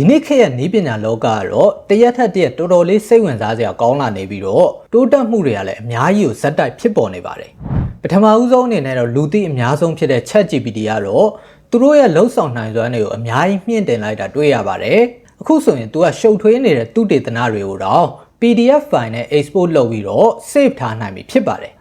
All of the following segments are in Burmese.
ဒီနေ့ခေတ်ရဲ့နည်းပညာလောကကတော့တရက်ထက်တရက်တော်တော်လေးစိတ်ဝင်စားစရာကောင်းလာနေပြီးတော့တိုးတက်မှုတွေကလည်းအများကြီးကိုဇက်တိုက်ဖြစ်ပေါ်နေပါတယ်ပထမဦးဆုံးအနေနဲ့တော့လူသိအများဆုံးဖြစ်တဲ့ ChatGPT ကတော့သူတို့ရဲ့လှုပ်ဆောင်နိုင်စွမ်းတွေကိုအများကြီးမြင့်တင်လိုက်တာတွေ့ရပါတယ်အခုဆိုရင်သူကရှုပ်ထွေးနေတဲ့သူတေသနတွေကိုတော့ PDF file နဲ့ export လုပ်ပြီးတော့ save ထားနိုင်ပြီဖြစ်ပါတယ်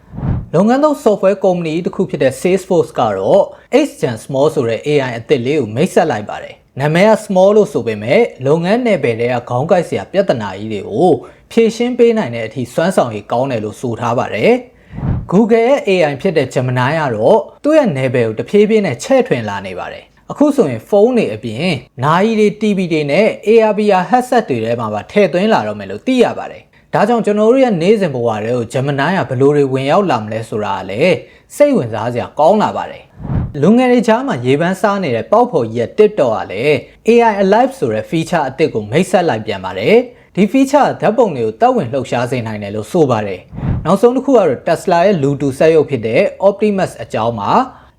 လုပ်ငန်းသုံး software company တစ်ခုဖြစ်တဲ့ Salesforce ကတော့ Xgen Small ဆိုတဲ့ AI အသစ်လေးကိုမိတ်ဆက်လိုက်ပါတယ်။ နာမည်က small လို့ဆိုပေမဲ့လုပ်ငန်းနယ်ပယ်တွေကခေါင်းကိုက်စရာပြဿနာကြီးတွေကိုဖြေရှင်းပေးနိုင်တဲ့အထိစွမ်းဆောင်ရည်ကောင်းတယ်လို့ဆိုထားပါတယ်။ Google ရဲ့ AI ဖြစ်တဲ့ Gemini ကတော့သူ့ရဲ့နယ်ပယ်ကိုတဖြည်းဖြည်းနဲ့ချဲ့ထွင်လာနေပါတယ်။အခုဆိုရင်ဖုန်းတွေအပြင်နာရီတွေ TV တွေနဲ့ AR/VR headset တွေထဲမှာပါထည့်သွင်းလာတော့မယ်လို့သိရပါတယ်။ ဒါကြောင့်ကျွန်တော်တို့ရဲ့နေ့စဉ်ဘဝတွေကို Gemini ကဘယ်လိုတွေဝင်ရောက်လာမလဲဆိုတာကလည်းစိတ်ဝင်စားစရာကောင်းလာပါတယ်။လူငယ်တွေကြားမှာရေပန်းစားနေတဲ့ပေါက်ဖော်ကြီးရဲ့ TikTok ကလည်း AI Alive ဆိုတဲ့ feature အသစ်ကိုမိတ်ဆက်လိုက်ပြန်ပါတယ်။ဒီ feature ဓာတ်ပုံတွေကိုတောက်ဝင်လှုပ်ရှားစေနိုင်တယ်လို့ဆိုပါတယ်။နောက်ဆုံးတစ်ခုကတော့ Tesla ရဲ့လူတူစက်ရုပ်ဖြစ်တဲ့ Optimus အကြောင်းမှာ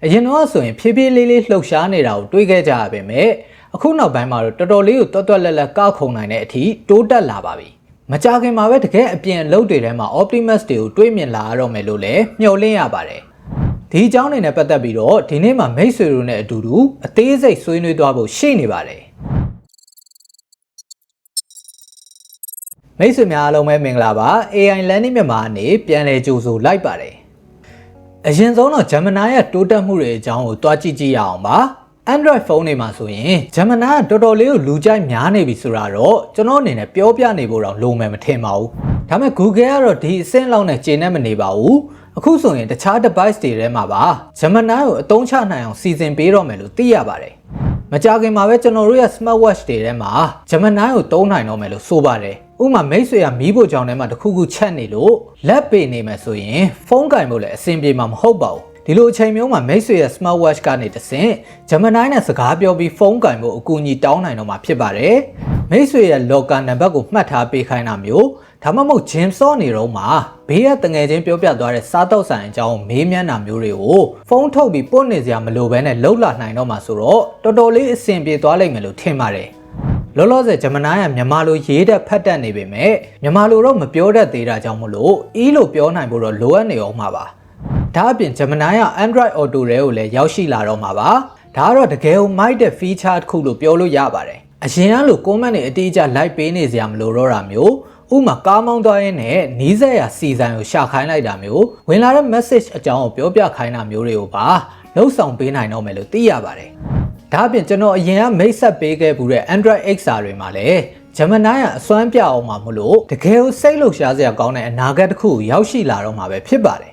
အရင်တော့ဆိုရင်ဖြည်းဖြည်းလေးလေးလှုပ်ရှားနေတာကိုတွေးခဲ့ကြရပေမဲ့အခုနောက်ပိုင်းမှာတော့တော်တော်လေးကိုတွတ်တွတ်လက်လက်ကောက်ခုံနိုင်တဲ့အထိတိုးတက်လာပါပြီ။ မကြခင်မှာပဲတကယ်အပြင်အလုပ်တွေထဲမှာ Optimus တွေကိုတွေးမြင်လာရတော့မယ်လို့လည်းမျှော်လင့်ရပါတယ်။ဒီအကြောင်းတွေနဲ့ပတ်သက်ပြီးတော့ဒီနေ့မှာမိတ်ဆွေတို့နဲ့အတူတူအသေးစိတ်ဆွေးနွေးသွားဖို့ရှိနေပါတယ်။မိတ်ဆွေများအားလုံးပဲမင်္ဂလာပါ AI Learning မြန်မာအနေပြန်လည်ကြိုဆိုလိုက်ပါတယ်။အရင်ဆုံးတော့ Gemini ရဲ့တိုးတက်မှုတွေအကြောင်းကိုတွားကြည့်ကြည့်ရအောင်ပါ။ Android ဖုန်းတွေမှာဆိုရင် Gemini ကတော်တော်လေးကိုလူကြိုက်များနေပြီဆိုတာတော့ကျွန်တော်အနေနဲ့ပြောပြနေဖို့တော့လုံမယ်မထင်ပါဘူး။ဒါပေမဲ့ Google ကတော့ဒီအဆင့်လောက်နဲ့ကျေနပ်မနေပါဘူး။အခုဆိုရင်တခြား device တွေထဲမှာပါ Gemini ကိုအသုံးချနိုင်အောင်စီစဉ်ပေးတော့မယ်လို့သိရပါတယ်။မကြခင်မှာပဲကျွန်တော်တို့ရဲ့ smartwatch တွေထဲမှာ Gemini ကိုသုံးနိုင်တော့မယ်လို့ဆိုပါတယ်။ဥပမာမိတ်ဆွေကမီးဖို့ကြောင်ထဲမှာတခုခုချက်နေလို့လက်ပေနေမယ်ဆိုရင်ဖုန်းကင်ဖို့လည်းအဆင်ပြေမှာမဟုတ်ပါဘူး။ ဒီလိုအချိန်မျိုးမှာမိတ်ဆွေရဲ့ smartwatch ကနေတဆင့် Gemini နဲ့စကားပြောပြီးဖုန်းကင်ဖို့အကူအညီတောင်းနိုင်တော့မှာဖြစ်ပါတယ်။မိတ်ဆွေရဲ့ locker နံပါတ်ကိုမှတ်ထားပေးခိုင်းတာမျိုးဒါမှမဟုတ် gym စောနေတော့မှာဘေးကတငယ်ချင်းပြောပြသွားတဲ့စားတော့ဆိုင်အကြောင်းမေးမြန်းတာမျိုးတွေကိုဖုန်းထုတ်ပြီးပို့နေစရာမလိုဘဲနဲ့လှုပ်လာနိုင်တော့မှာဆိုတော့တော်တော်လေးအဆင်ပြေသွားလိမ့်မယ်လို့ထင်ပါတယ်။လောလောဆယ်ဂျမနာကမြန်မာလိုရေးတတ်ဖတ်တတ်နေပေမဲ့မြန်မာလိုတော့မပြောတတ်သေးတာကြောင့်မလို့အီးလို့ပြောနိုင်ဖို့တော့လိုအပ်နေအောင်မှာပါ ဒါအပြင် Gemini က Android Auto တွေကိုလည်းရောက်ရှိလာတော့မှာပါဒါကတော့တကယ်ကိုမိုက်တဲ့ feature တစ်ခုလို့ပြောလို့ရပါတယ်အရင်ကလို comment တွေအတိအကျ like ပေးနေစရာမလိုတော့တာမျိုးဥမာကားမောင်းသွားရင်းနဲ့နီးစက်ရစီဆိုင်ကိုရှာခိုင်းလိုက်တာမျိုးဝင်လာတဲ့ message အကြောင်းကိုပြောပြခိုင်းတာမျိုးတွေကိုပါလှုပ်ဆောင်ပေးနိုင်တော့မယ်လို့သိရပါတယ်ဒါအပြင်ကျွန်တော်အရင်ကမိတ်ဆက်ပေးခဲ့ဘူးတဲ့ Android XR တွေမှာလည်း Gemini ကအစွမ်းပြအောင်မှာမလို့တကယ်ကိုစိတ်လှုပ်ရှားစရာကောင်းတဲ့အနာဂတ်တစ်ခုကိုရောက်ရှိလာတော့မှာပဲဖြစ်ပါတယ်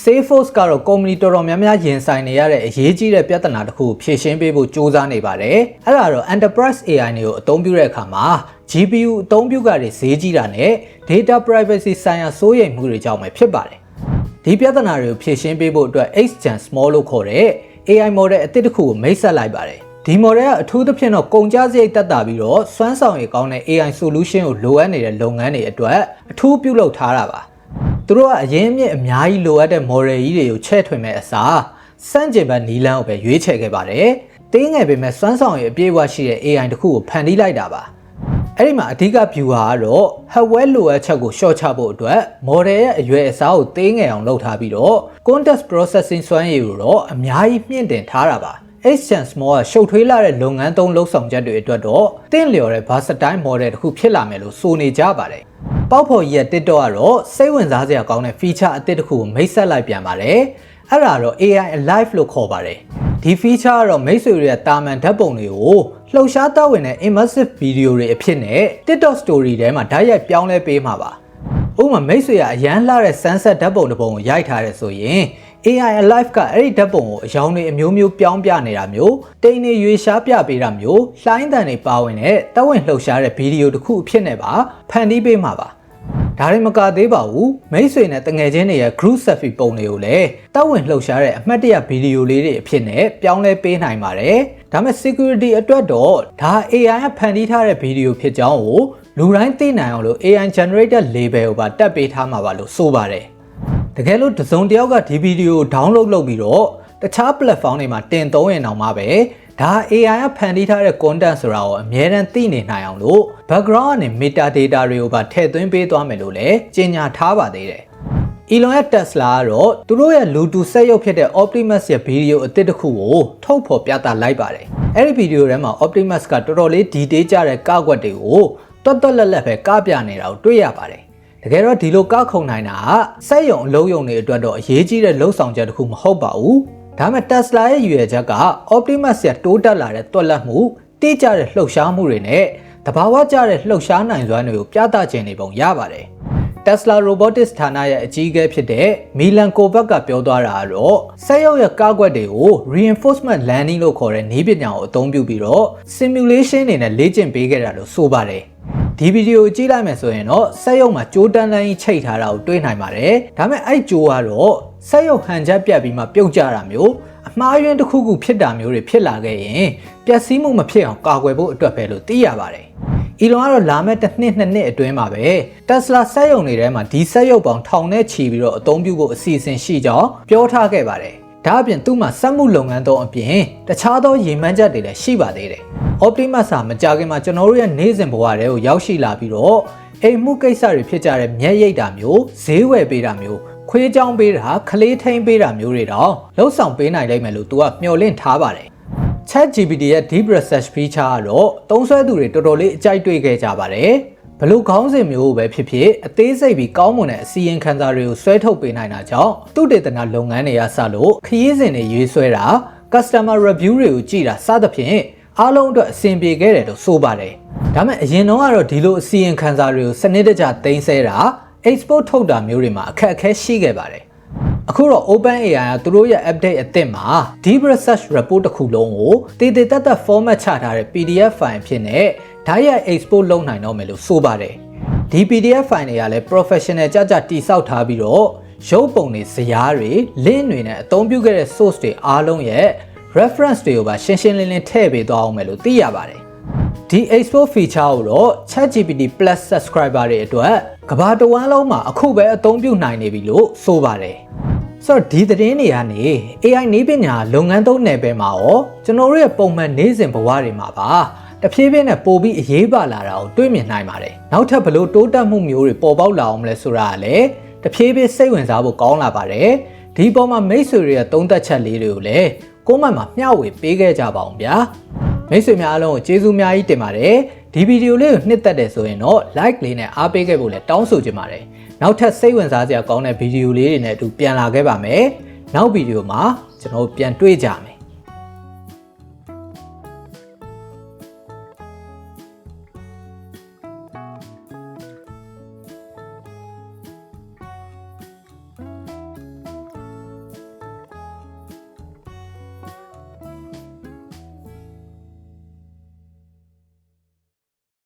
Salesforce ကတော့ company တော်တော်များများရင်ဆိုင်နေရတဲ့အရေးကြီးတဲ့ပြဿနာတစ်ခုကိုဖြေရှင်းပေးဖို့စ조사နေပါတယ်။အဲ့ဒါတော့ enterprise AI တွေကိုအသုံးပြုတဲ့အခါမှာ GPU အသုံးပြုကတွေဈေးကြီးတာနဲ့ data privacy ဆိုင်ရာစိုးရိမ်မှုတွေကြောင့်ပဲဖြစ်ပါတယ်။ဒီပြဿနာတွေကိုဖြေရှင်းပေးဖို့အတွက် Xgen Small လို့ခေါ်တဲ့ AI model အသစ်တစ်ခုကိုမိတ်ဆက်လိုက်ပါတယ်။ဒီ model ကအထူးသဖြင့်တော့ကုန်ကျစရိတ်တက်တာပြီးတော့စွမ်းဆောင်ရည်ကောင်းတဲ့ AI solution ကိုလိုအပ်နေတဲ့လုပ်ငန်းတွေအတွက်အထူးပြုလုပ်ထားတာပါ။ သူတို့ကအရင်မြင့်အများကြီးလိုအပ်တဲ့ model ကြီးတွေကိုချဲ့ထွင်မဲ့အစားစန့်ကျင်ဘက်နီလန်းကိုပဲရွေးချယ်ခဲ့ပါတယ်။တင်းငယ်ပေမဲ့စွမ်းဆောင်ရည်အပြည့်အဝရှိတဲ့ AI တခုကိုဖန်တီးလိုက်တာပါ။အဲ့ဒီမှာအဓိက view ဟာကတော့ hardware လိုအပ်ချက်ကို short ချဖို့အတွက် model ရဲ့အရွယ်အစားကိုသေးငယ်အောင်လုပ်ထားပြီးတော့ context processing စွမ်းရည်ကိုတော့အများကြီးမြင့်တင်ထားတာပါ။ Xgen Small ကရှုပ်ထွေးလာတဲ့လုပ်ငန်းသုံးလှုပ်ဆောင်ချက်တွေအတွက်တော့တင့်လျော်တဲ့ versatile model တစ်ခုဖြစ်လာမယ်လို့ဆိုနေကြပါတယ်ပေါက်ဖော်ကြီးရဲ့ TikTok ကတော့စိတ်ဝင်စားစရာကောင်းတဲ့ feature အသစ်တစ်ခုကိုမိတ်ဆက်လိုက်ပြန်ပါတယ်။အဲ့ဒါတော့ AI Alive လို့ခေါ်ပါတယ်။ဒီ feature ကတော့မိတ်ဆွေတွေရဲ့တာမန်ဓာတ်ပုံတွေကိုလှုပ်ရှားတောက်ဝင်တဲ့ immersive video တွေအဖြစ်နဲ့ TikTok story ထဲမှာဓာတ်ရိုက်ပြောင်းလဲပေးမှာပါ။ဥပမာမိတ်ဆွေကအရန်လှတဲ့ sunset ဓာတ်ပုံတစ်ပုံကိုရိုက်ထားတယ်ဆိုရင် AI Alive ကအဲ့ဒီဓာတ်ပုံကိုအယောင်တွေအမျိုးမျိုးပြောင်းပြနေတာမျိုးတိမ်နေရွေရှားပြပေးတာမျိုးလှိုင်းတန်တွေပါဝင်တဲ့တဝင့်လှုပ်ရှားတဲ့ဗီဒီယိုတစ်ခုအဖြစ်နဲ့ပါဖန်တီးပေးမှာပါဒါရင်မကသေးပါဘူးမိတ်ဆွေနဲ့တငယ်ချင်းတွေရဲ့ group selfie ပုံတွေကိုလည်းတောက်ဝင်လှုပ်ရှားတဲ့အမှတ်တရဗီဒီယိုလေးတွေအဖြစ်နဲ့ပြောင်းလဲပေးနိုင်ပါတယ်ဒါမဲ့ security အတွက်တော့ဒါ AI ကဖန်တီးထားတဲ့ဗီဒီယိုဖြစ်ကြောင်းကိုလူတိုင်းသိနိုင်အောင်လို့ AI generated label ကိုပါတက်ပေးထားမှာပါလို့ဆိုပါတယ် တကယ်လို့တစုံတယောက်ကဒီဗီဒီယိုကို download လုပ်ပြီးတော့တခြား platform တွေမှာတင်သုံးရင်တော့မှပဲဒါ AI ကဖန်တီးထားတဲ့ content ဆိုတာကိုအမြဲတမ်းသိနေနိုင်အောင်လို့ background ကနေ meta data တွေကိုပါထည့်သွင်းပေးသွားမယ်လို့လည်းကြေညာထားပါသေးတယ်။ Elon ရဲ့ Tesla ကတော့သူတို့ရဲ့ Bluetooth စက်ရုပ်ဖြစ်တဲ့ Optimus ရဲ့ဗီဒီယိုအသစ်တစ်ခုကိုထုတ်ဖော်ပြသလိုက်ပါတယ်။အဲ့ဒီဗီဒီယိုထဲမှာ Optimus ကတော်တော်လေး detail ကြတဲ့ကားကွက်တွေကိုတွတ်တွတ်လက်လက်ပဲကားပြနေတာကိုတွေ့ရပါတယ်။ တကယ်တော့ဒီလိုကားခုံနိုင်တာကစက်ရုံအလုံးယုံတွေအတွက်တော့အရေးကြီးတဲ့လှုပ်ဆောင်ချက်တစ်ခုမဟုတ်ပါဘူး။ဒါပေမဲ့ Tesla ရဲ့ရည်ရွယ်ချက်က Optimus ရဲ့တိုးတက်လာတဲ့တွက်လက်မှုတိကျတဲ့လှုပ်ရှားမှုတွေနဲ့တဘာဝကျတဲ့လှုပ်ရှားနိုင်စွမ်းတွေကိုပြသခြင်းနေပုံရပါတယ်။ Tesla Robotics ဌာနရဲ့အကြီးအကဲဖြစ်တဲ့မီလန်ကိုဘက်ကပြောသွားတာကတော့စက်ရုပ်ရဲ့ကားကွက်တွေကို reinforcement landing လို့ခေါ်တဲ့နည်းပညာကိုအသုံးပြုပြီးတော့ simulation တွေနဲ့လေ့ကျင့်ပေးခဲ့တာလို့ဆိုပါတယ်။ ဒီဗီဒီယိုကိုကြည့်လိုက်မယ်ဆိုရင်တော့စက်ရုပ်မှာကြိုးတန်းတန်းကြီးချိတ်ထားတာကိုတွေ့နိုင်ပါတယ်။ဒါပေမဲ့အဲ့ကြိုးကတော့စက်ရုပ်ဟန်ချက်ပြတ်ပြီးမှပြုတ်ကျတာမျိုးအမှားယွင်းတစ်ခုခုဖြစ်တာမျိုးတွေဖြစ်လာခဲ့ရင်ပျက်စီးမှုမဖြစ်အောင်ကာကွယ်ဖို့အတွက်ပဲလို့သိရပါတယ်။ Elon ကတော့လာမယ့်တစ်နှစ်နှစ်နှစ်အတွင်းမှာပဲ Tesla စက်ရုံတွေထဲမှာဒီစက်ရုပ်ပေါင်းထောင်နဲ့ချီပြီးတော့အသုံးပြုဖို့အစီအစဉ်ရှိကြောင်းပြောထားခဲ့ပါတယ်။ ဒါအပြင်သူ့မှာစက်မှုလုပ်ငန်းသုံးအပြင်တခြားသောရည်မှန်းချက်တွေလည်းရှိပါသေးတယ်။ Optimus ဟာမကြခင်မှာကျွန်တော်တို့ရဲ့နေ့စဉ်ဘဝတွေကိုရောက်ရှိလာပြီးတော့အိမ်မှုကိစ္စတွေဖြစ်ကြတဲ့မျက်ရိပ်တာမျိုးဈေးဝယ်ပေးတာမျိုးခွေးကြောင်းပေးတာခလေးထိန်ပေးတာမျိုးတွေတော့လှုပ်ဆောင်ပေးနိုင်လိမ့်မယ်လို့သူကမျှော်လင့်ထားပါတယ် Chat GPT ရဲ့ Deep Research Feature ကတော့သုံးစွဲသူတွေတော်တော်လေးအကြိုက်တွေ့ခဲ့ကြပါတယ် ဘလို့ခေါင်းစဉ်မျိုးပဲဖြစ်ဖြစ်အသေးစိတ်ပြီးကောင်းမွန်တဲ့အစီရင်ခံစာတွေကိုဆွဲထုတ်ပေးနိုင်တာကြောင့်သူတေသနာလုပ်ငန်းတွေကစလို့ခရီးစဉ်တွေရွေးဆွဲတာ customer review တွေကိုကြည့်တာစသဖြင့်အားလုံးအတွက်အဆင်ပြေခဲ့တယ်လို့ဆိုပါတယ်ဒါမဲ့အရင်တော့ကတော့ဒီလိုအစီရင်ခံစာတွေကိုစနစ်တကျသိမ်းဆဲတာ export ထုတ်တာမျိုးတွေမှာအခက်အခဲရှိခဲ့ပါတယ် အခုတော့ OpenAI ကသူတို့ရဲ့ update အသစ်မှာ Deep Research Report တစ်ခုလုံးကိုတည်တည်တတ်တတ် format ချထားတဲ့ PDF file ဖြစ်နေဓာတ်ရိုက် export လုပ်နိုင်တော့မယ်လို့ဆိုပါတယ်ဒီ PDF file တွေကလည်း professional ကြကြတိစောက်ထားပြီးတော့ရုပ်ပုံတွေဇယားတွေ link တွေနဲ့အသုံးပြုခဲ့တဲ့ source တွေအားလုံးရဲ့ reference တွေကိုပါရှင်းရှင်းလင်းလင်းထည့်ပေးသွားအောင်မယ်လို့သိရပါတယ်ဒီ export feature ကိုတော့ ChatGPT Plus subscriber တွေအတွက်ကဘာတဝန်းလုံးမှာအခုပဲအသုံးပြုနိုင်နေပြီလို့ဆိုပါတယ် ဆိုတော့ဒီသတင်းတွေကနေ AI နည်းပညာလုပ်ငန်းသုံးနယ်ပယ်မှာရောကျွန်တော်တို့ရဲ့ပုံမှန်နေ့စဉ်ဘဝတွေမှာပါတဖြည်းဖြည်းနဲ့ပိုပြီးအရေးပါလာတာကိုတွေ့မြင်နိုင်ပါတယ်နောက်ထပ်ဘလို့တိုးတက်မှုမျိုးတွေပေါ်ပေါက်လာအောင်မလဲဆိုတာကလည်းတဖြည်းဖြည်းစိတ်ဝင်စားဖို့ကောင်းလာပါတယ်ဒီပေါ်မှာမိတ်ဆွေတွေရဲ့သုံးသက်ချက်လေးတွေကိုလည်းကိုမန့်မှာမျှဝေပေးခဲ့ကြပါအောင်ဗျာမိတ်ဆွေများအားလုံးကိုကျေးဇူးများကြီးတင်ပါတယ်ဒီဗီဒီယိုလေးကိုနှစ်သက်တယ်ဆိုရင်တော့ like လေးနဲ့အားပေးခဲ့ဖို့လည်းတောင်းဆိုချင်ပါတယ် နောက်ထပ်စိတ်ဝင်စားစရာကောင်းတဲ့ဗီဒီယိုလေးတွေနဲ့အတူပြန်လာခဲ့ပါမယ်နောက်ဗီဒီယိုမှာကျွန်တော်ပြန်တွေ့ကြမယ်